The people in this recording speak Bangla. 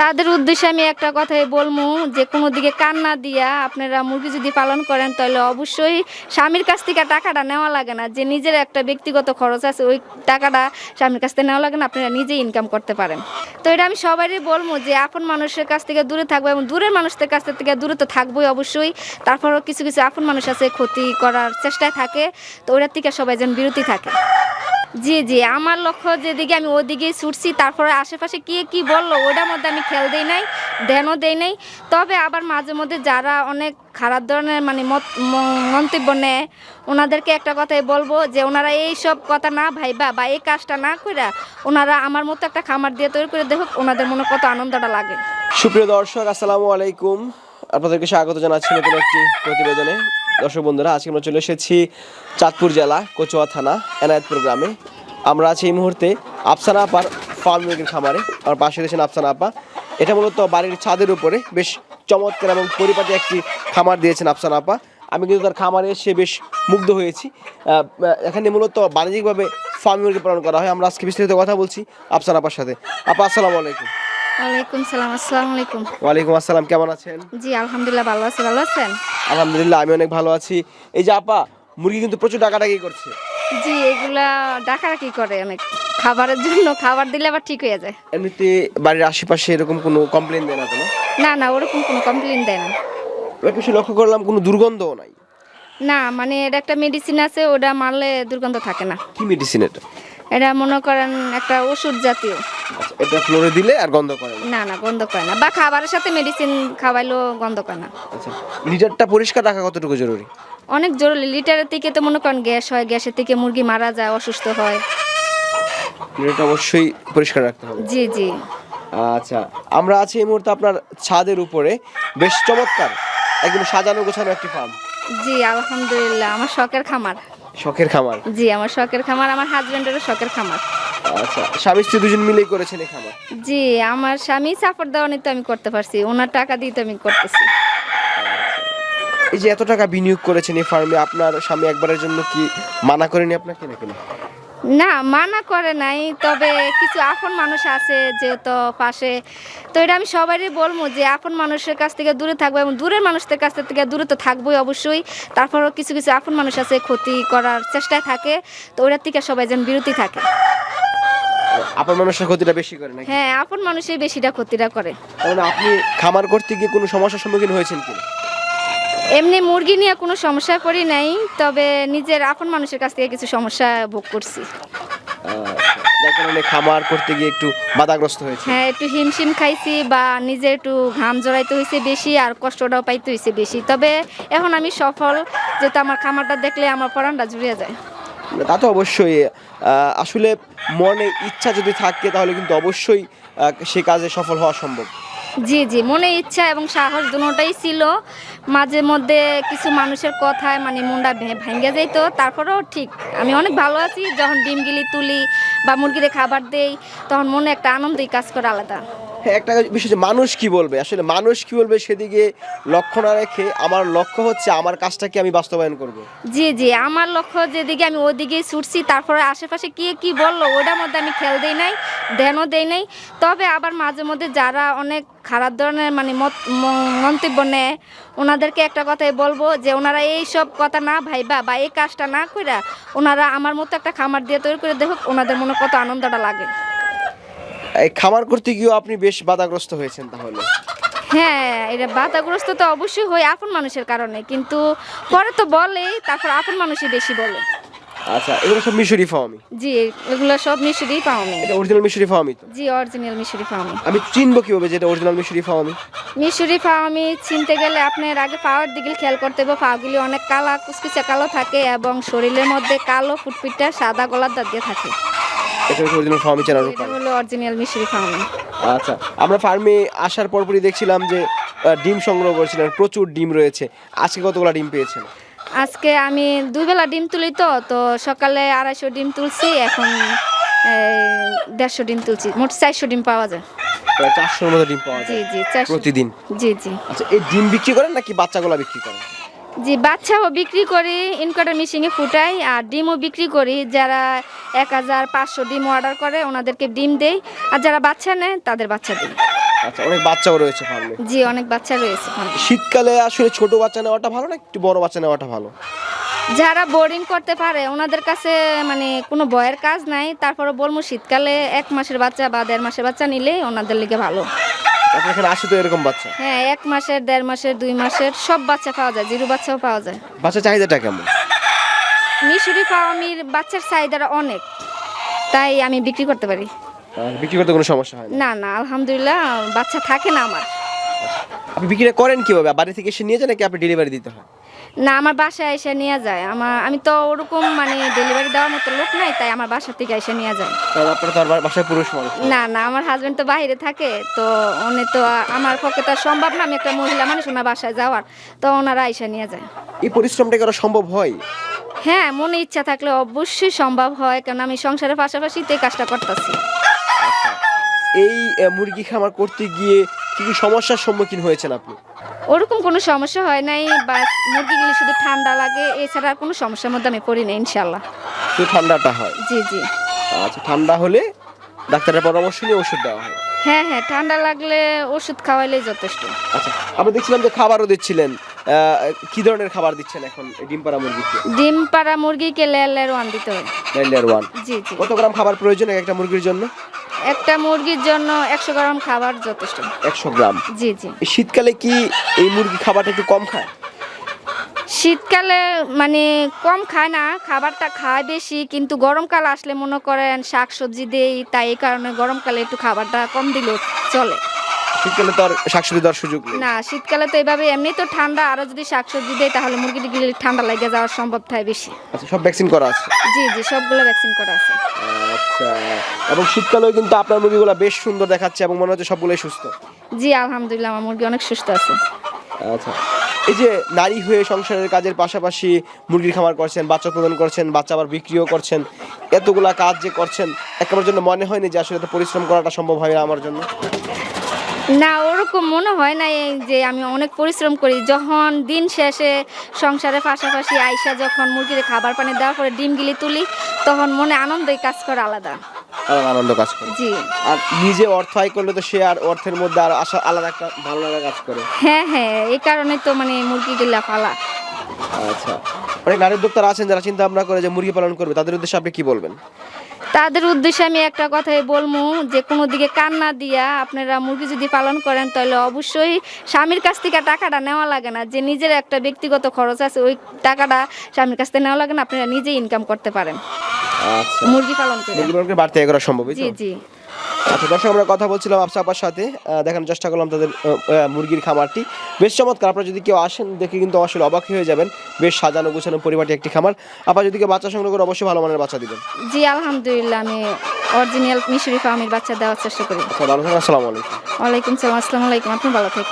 তাদের উদ্দেশ্যে আমি একটা কথাই বলব যে, কোনো দিকে কান্না দিয়া আপনারা মুরগি যদি পালন করেন, তাহলে অবশ্যই স্বামীর কাছ থেকে টাকাটা নেওয়া লাগে না। যে নিজের একটা ব্যক্তিগত খরচ আছে, ওই টাকাটা স্বামীর কাছ থেকে নেওয়া লাগে না, আপনারা নিজেই ইনকাম করতে পারেন। তো এটা আমি সবারই বলব যে, আপন মানুষের কাছ থেকে দূরে থাকব এবং দূরের মানুষদের কাছ থেকে দূরে তো থাকবোই অবশ্যই। তারপরেও কিছু কিছু আপন মানুষ আছে, ক্ষতি করার চেষ্টায় থাকে। তো ওটার থেকে সবাই যেন বিরতি থাকে। জি জি। আমার লক্ষ্য যেদিকে আমি ওদিকেই ছুটছি, তারপরে আশেপাশে কে কি বলল, ওটার মধ্যে আমি খেয়াল দেই নাই, ধ্যানও দেই নাই। তবে আবার মাঝে মধ্যে যারা অনেক খারাপ ধরনের মানে মন্তব্য নেয়, ওনাদেরকে একটা কথাই বলব যে, ওনারা এই সব কথা না ভাইবা বা এই কাজটা না কইরা, ওনারা আমার মতো একটা খামার দিয়ে তৈরি করে দেখুক ওনাদের মনে কত আনন্দটা লাগে। সুপ্রিয় দর্শক, আসসালামু আলাইকুম। আপনাদেরকে স্বাগত জানাচ্ছি নতুন একটি প্রতিবেদনে। দর্শক বন্ধুরা, আজকে আমরা চলে এসেছি চাঁদপুর জেলা, কচুয়া থানা, এনায়েতপুর গ্রামে। আমরা আছি এই মুহূর্তে আফসানা আপার ফার্ম মুরগির খামারে। আমার পাশে রয়েছেন আফসানা আপা। এটা মূলত বাড়ির ছাদের উপরে বেশ চমৎকার এবং পরিপাটি একটি খামার দিয়েছেন আফসানা আপা। আমি কিন্তু তার খামারে এসে বেশ মুগ্ধ হয়েছি। এখানে মূলত বাণিজ্যিকভাবে ফার্ম মুরগি পালন করা হয়। আমরা আজকে বিস্তারিত কথা বলছি আফসানা আপার সাথে। আপা, আসসালামু আলাইকুম। ওয়ালাইকুম সালাম আসসালামু আলাইকুম। ওয়ালাইকুম আসসালাম কেমন আছেন? জি আলহামদুলিল্লাহ ভালো আছি ভালো আছেন? আলহামদুলিল্লাহ আমি অনেক ভালো আছি। এই যে আপা মুরগি কিন্তু প্রচুর ডাকাডাকি করছে। জি এগুলা ডাকারা কি করে অনেক। খাবারের জন্য খাবার দিলে আবার ঠিক হয়ে যায়। এমনিতে বাড়ির আশেপাশে এরকম কোনো কমপ্লেন দেয় না কোনো? না না ওরকম কোনো কমপ্লেন দেয় না। কিছু লক্ষ্য করলাম কোনো দুর্গন্ধও নাই। না মানে এটা একটা মেডিসিন আছে ওটা মারলে দুর্গন্ধ থাকে না। কি মেডিসিন এটা? এটা মনে করেন একটা ওষুধ জাতীয়। আচ্ছা এটা ফ্লোরে দিলে আর গন্ধ করে না? না না গন্ধ করে না। বা খাবারের সাথে মেডিসিন খাওয়াইলেও গন্ধ করে না। আচ্ছা লিটারটা পরিষ্কার রাখা কতটুকু জরুরি? অনেক জরুরি। লিটারের থেকে তো মনে করেন গ্যাস হয় গ্যাসের থেকে মুরগি মারা যায় অসুস্থ হয়। লিটারটা অবশ্যই পরিষ্কার রাখতে হবে। জি জি। আচ্ছা আমরা আছি এই মুহূর্তে আপনার ছাদের উপরে। বেশ চমৎকার। একদম সাজানো গোছানো একটি ফার্ম জি আলহামদুলিল্লাহ আমার শখের খামার। শখের খামার? জি আমার শখের খামার আমার হাজবেন্ডেরও শখের খামার। আচ্ছা স্বামী স্ত্রী দুজন মিলেই করেছেন এই খামার? জি আমার স্বামী সাপোর্ট দেওয়ানি তো আমি করতে পারছি ওনার টাকা দিয়ে তো আমি করতেছি। এই যে এত টাকা বিনিয়োগ করেছেন এই ফার্মে আপনার স্বামী একবারের জন্য কি মানা করেনি আপনাকে নাকি না? না মানা করে নাই তবে কিছু আপন মানুষ আছে যেহেতু পাশে। তো এটা আমি সবারই বলব যে আপন মানুষের কাছ থেকে দূরে থাকব এবং দূরের মানুষদের কাছ থেকে দূরে তো থাকবোই অবশ্যই। তারপরেও কিছু কিছু আপন মানুষ আছে ক্ষতি করার চেষ্টায় থাকে। তো ওটার থেকে সবাই যেন বিরতি থাকে। মানুষের ক্ষতিটা বেশি করে নাকি? হ্যাঁ আপন মানুষই বেশিটা ক্ষতিটা করে। মানে আপনি খামার করতে গিয়ে কোনো সমস্যার সম্মুখীন হয়েছেন কি? এমনি মুরগি নিয়ে কোনো সমস্যা করি নাই তবে নিজের আপন মানুষের কাছ থেকে কিছু সমস্যা ভোগ করছি। যার কারণে খামার করতে গিয়ে একটু বাধাগ্রস্ত হয়েছে। হ্যাঁ একটু হিমশিম খাইছি বা নিজে একটু ঘাম জড়াইতে হয়েছে বেশি আর কষ্টটাও পাইতে হয়েছে বেশি। তবে এখন আমি সফল যেহেতু আমার খামারটা দেখলে আমার পরানটা জুড়িয়ে যায়। তা তো অবশ্যই আসলে মনে ইচ্ছা যদি থাকে তাহলে কিন্তু অবশ্যই সে কাজে সফল হওয়া সম্ভব। জি জি মনে ইচ্ছা এবং সাহস দুটোটাই ছিল মাঝে মধ্যে কিছু মানুষের কথায় মানে মুন্ডা ভেঙে যেত তারপরেও ঠিক, আমি অনেক ভালো আছি, যখন ডিমগিলি তুলি বা মুরগিদের খাবার দেই, তখন মনে একটা আনন্দই কাজ করে আলাদা। একটা যে মানুষ কি বলবে? আসলে মানুষ কি বলবে সেদিকে লক্ষ্য না রেখে আমার লক্ষ্য হচ্ছে আমার কাজটাকে আমি বাস্তবায়ন করব। জি জি, আমার লক্ষ্য যেদিকে আমি ওদিকেই ছুটছি, তারপরে আশেপাশে কে কি বলল, ওটার মধ্যে আমি খেয়াল দেই নাই, ধ্যানও দেই নাই। তবে আবার মাঝে মধ্যে যারা অনেক খারাপ ধরনের মানে মন্তব্য নেয়, ওনাদেরকে একটা কথাই বলব যে, ওনারা এই সব কথা না ভাইবা বা এই কাজটা না কইরা, ওনারা আমার মতো একটা খামার দিয়ে তৈরি করে দেখুক ওনাদের মনে কত আনন্দটা লাগে। এই খামার করতে গিয়েও আপনি বেশ বাধাগ্রস্ত হয়েছেন তাহলে? হ্যাঁ এটা বাধাগ্রস্ত তো অবশ্যই হয় আপন মানুষের কারণে কিন্তু পরে তো বলেই তারপর আপন মানুষই বেশি বলে। আচ্ছা এগুলো সব মিশরি ফার্মই জি এগুলো সব মিশরি পাওনি এটা অরিজিনাল মিশরি ফার্মই তো? জি অরিজিনাল মিশরি ফার্মি আমি চিনবো কীভাবে যেটা অরিজিনাল মিশরি ফার্মই মিশরি ফার্মি চিনতে গেলে আপনার আগে পাওয়ার দিকে খেয়াল করতে হবে পাগুলি অনেক কালা কুচকুচে কালো থাকে এবং শরীরের মধ্যে কালো ফুটফিটটা সাদা গলার দাঁত দিয়ে থাকে। এটা অরিজিনাল ফার্মই চেনার উপায়। হলো অরিজিনাল মিশরি ফার্মি আচ্ছা আমরা ফার্মে আসার পরপরই দেখছিলাম যে ডিম সংগ্রহ করেছিলেন প্রচুর ডিম রয়েছে। আজকে কতগুলো ডিম পেয়েছেন? আজকে আমি দুই বেলা ডিম তুলি তো তো সকালে আড়াইশো ডিম তুলছি এখন দেড়শো ডিম তুলছি মোট চারশো ডিম পাওয়া যায়। প্রায় চারশোর মতো ডিম পাওয়া যায় জি চারশো। প্রতিদিন? জি জি। আচ্ছা এই ডিম বিক্রি করেন নাকি বাচ্চাগুলো বিক্রি করেন? জি বাচ্চাও বিক্রি করি ইনকাটার মেশিনে ফুটাই আর ডিমও বিক্রি করি যারা এক হাজার পাঁচশো ডিম অর্ডার করে ওনাদেরকে ডিম দেই। আর যারা বাচ্চা নেয় তাদের বাচ্চা দিই। আচ্ছা অনেক বাচ্চাও রয়েছে ফার্মে জি অনেক বাচ্চা রয়েছে। শীতকালে আসলে ছোট বাচ্চা নেওয়াটা ভালো না একটু বড় বাচ্চা নেওয়াটা ভালো? যারা বোর্ডিং করতে পারে ওনাদের কাছে মানে কোনো ভয়ের কাজ নাই। তারপরে বলব শীতকালে এক মাসের বাচ্চা বা দেড় মাসের বাচ্চা নিলে ওনাদের লিগে ভালো। আপনার এখানে আসে তো এরকম বাচ্চা? হ্যাঁ এক মাসের দেড় মাসের দুই মাসের সব বাচ্চা পাওয়া যায় জিরো বাচ্চাও পাওয়া যায়। বাচ্চা চাহিদাটা কেমন? মিশরি ফার্মির বাচ্চার চাহিদাটা অনেক তাই আমি বিক্রি করতে পারি। বিক্রি করতে কোনো সমস্যা হয় না? না আলহামদুলিল্লাহ বাচ্চা থাকে না আমার। আপনি বিক্রি করেন কীভাবে? বাড়ি থেকে এসে নিয়ে যান নাকি আপনি ডেলিভারি দিতে হয়? না আমার বাসায় এসে নিয়ে যায়। আমার আমি তো ওরকম মানে ডেলিভারি দেওয়ার মতো লোক নাই তাই আমার বাসা থেকে এসে নিয়ে যায়। আপনারা তো আর বাসায় পুরুষ মানুষ না। না আমার হাজবেন্ড তো বাইরে থাকে তো উনি তো আমার পক্ষে তো সম্ভব না আমি একটা মহিলা মানুষ ওনার বাসায় যাওয়ার তো ওনারা এসে নিয়ে যায়। এই পরিশ্রমটা করা সম্ভব হয়? হ্যাঁ মনে ইচ্ছা থাকলে অবশ্যই সম্ভব হয় কারণ আমি সংসারের পাশাপাশি তো এই কাজটা করতেছি। আচ্ছা এই মুরগি খামার করতে গিয়ে কি কি সমস্যার সম্মুখীন হয়েছেন আপনি? ওরকম কোনো সমস্যা হয় নাই বা মুরগিগুলি শুধু ঠান্ডা লাগে এছাড়া আর কোনো সমস্যার মধ্যে আমি পড়ি না ইনশাল্লাহ শুধু ঠান্ডাটা হয়? জি জি। আচ্ছা ঠান্ডা হলে ডাক্তারের পরামর্শ নিয়ে ওষুধ দেওয়া হয়? হ্যাঁ হ্যাঁ ঠান্ডা লাগলে ওষুধ খাওয়াইলেই যথেষ্ট। আচ্ছা আমরা দেখছিলাম যে খাবারও দিচ্ছিলেন। কি ধরনের খাবার দিচ্ছেন এখন ডিম পাড়া মুরগিকে? ডিম পাড়া মুরগিকে লেয়ার ওয়ান দিতে হয় লেয়ার ওয়ান। জি জি। কত গ্রাম খাবার প্রয়োজন এক একটা মুরগির জন্য? একটা মুরগির জন্য একশো গ্রাম খাবার যথেষ্ট। একশো গ্রাম। জি জি। শীতকালে কি এই মুরগি খাবারটা একটু কম খায়? শীতকালে মানে কম খায় না খাবারটা খায় বেশি কিন্তু গরমকাল আসলে মনে করেন শাক সবজি দেই তাই এই কারণে গরমকালে একটু খাবারটা কম দিলেও চলে। শীতকালে তো আর শাকসবজি দেওয়ার সুযোগ নেই। না শীতকালে তো এইভাবে এমনি তো ঠান্ডা আরও যদি শাক সবজি দেয় তাহলে মুরগিটি ঠান্ডা লেগে যাওয়ার সম্ভব থাকে বেশি। আচ্ছা সব ভ্যাকসিন করা আছে? জি জি সবগুলো ভ্যাকসিন করা আছে। আচ্ছা এবং শীতকালেও কিন্তু আপনার মুরগিগুলো বেশ সুন্দর দেখাচ্ছে এবং মনে হচ্ছে সবগুলোই সুস্থ। জি আলহামদুলিল্লাহ আমার মুরগি অনেক সুস্থ আছে। আচ্ছা এই যে নারী হয়ে সংসারের কাজের পাশাপাশি মুরগির খামার করছেন বাচ্চা উৎপাদন করছেন বাচ্চা আবার বিক্রিও করছেন এতগুলা কাজ যে করছেন একেবারের জন্য মনে হয়নি যে আসলে পরিশ্রম করাটা সম্ভব হয় না আমার জন্য? না ওরকম মনে হয় না এই যে আমি অনেক পরিশ্রম করি। যখন দিন শেষে সংসারের পাশাপাশি আইসা যখন মুরগির খাবার পানি দেওয়ার পরে ডিমগুলি তুলি তখন মনে আনন্দই কাজ করে আলাদা। আনন্দ কাজ করে। জি। আর নিজে অর্থ আয় করলে তো সে আর অর্থের মধ্যে আর আসা আলাদা একটা ভালো লাগা কাজ করে। হ্যাঁ হ্যাঁ এই কারণে তো মানে মুরগিগুলা পালা। আচ্ছা। অনেক নারী উদ্যোক্তারা আছেন যারা চিন্তা ভাবনা করে যে মুরগি পালন করবে তাদের উদ্দেশ্যে আপনি কি বলবেন? তাদের উদ্দেশ্যে আমি একটা কথাই বলব যে কোনো দিকে কান্না দিয়া আপনারা মুরগি যদি পালন করেন তাহলে অবশ্যই স্বামীর কাছ থেকে টাকাটা নেওয়া লাগে না। যে নিজের একটা ব্যক্তিগত খরচ আছে ওই টাকাটা স্বামীর কাছ থেকে নেওয়া লাগে না আপনারা নিজেই ইনকাম করতে পারেন। আচ্ছা। মুরগি পালন করে। মুরগি বাড়তে সম্ভব জি জি। আচ্ছা দর্শক আমরা কথা বলছিলাম আপসা আপার সাথে। দেখানোর চেষ্টা করলাম তাদের মুরগির খামারটি। বেশ চমৎকার আপনারা যদি কেউ আসেন দেখে কিন্তু আসলে অবাক হয়ে যাবেন। বেশ সাজানো গোছানো পরিবারটি একটি খামার। আপনার যদি কেউ বাচ্চা সংগ্রহ করে অবশ্যই ভালো মানের বাচ্চা দিবেন। জি আলহামদুলিল্লাহ আমি অরিজিনাল মিশরি ফার্মের বাচ্চা দেওয়ার চেষ্টা করি। আচ্ছা আসসালামু আলাইকুম। ওয়ালাইকুম সালাম আসসালামু আলাইকুম আপনি ভালো থাকবেন।